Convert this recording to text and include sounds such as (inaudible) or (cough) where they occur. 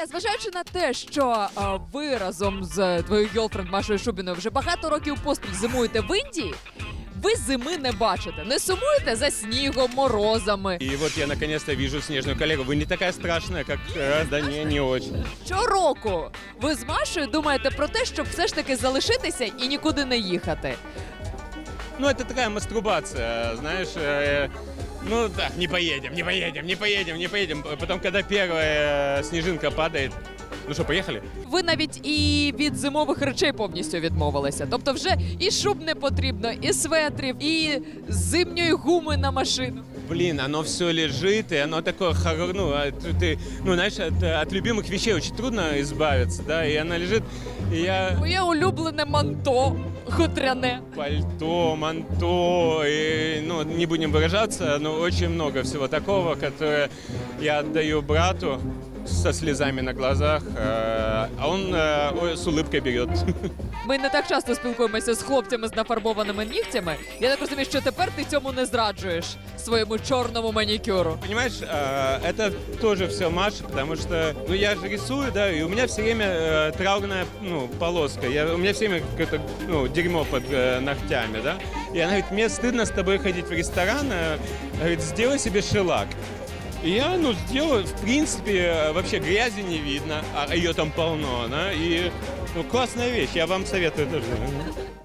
Ілля, зважаючи на те, що а, ви разом з твоєю гьолфренд Машою Шубіною вже багато років поспіль зимуєте в Індії, ви зими не бачите, не сумуєте за снігом, морозами. И вот я наконец-то вижу снежную коллегу. Вы не такая страшная, как... э, Да не, не очень. Щороку ви з Машою думаєте про те, щоб все ж таки залишитися і нікуди не їхати. Ну, это такая мастурбация, знаешь. э, Ну да, не поедем, не поедем, не поедем, не поедем. Потом, когда первая снежинка падает, ну что, поехали? Ви навіть і від зимових речей повністю відмовилися. Тобто, вже і шуб не потрібно, і светрів, і зимньої гуми на машину. Блин, оно все лежит, и оно такое, хоро- ну, а ты, ты, ну, знаешь, от, от любимых вещей очень трудно избавиться, да, и она лежит, и я Моє улюблене манто хутряне. пальто, манто, и, ну, не будем выражаться, но очень много всего такого, которое я отдаю брату со слезами на глазах, э, а он э, ой, с улыбкой берет. (laughs) Ми не так часто спілкуємося з хлопцями з нафарбованими нігтями. Я так розумію, що тепер ти цьому не зраджуєш своєму чорному манікюру. Понимаешь, э, это тоже все Маша, потому что, ну, я же рисую, да, и у меня все время э, траурная, ну, полоска. Я, у меня все время какое-то, ну, дерьмо под э, ногтями, да. И она говорит, мне стыдно с тобой ходить в ресторан, э, говорит, сделай себе шелак. Я, ну, сделаю, в принципе, вообще грязи не видно, а ее там полно, да, и, ну, классная вещь, я вам советую тоже.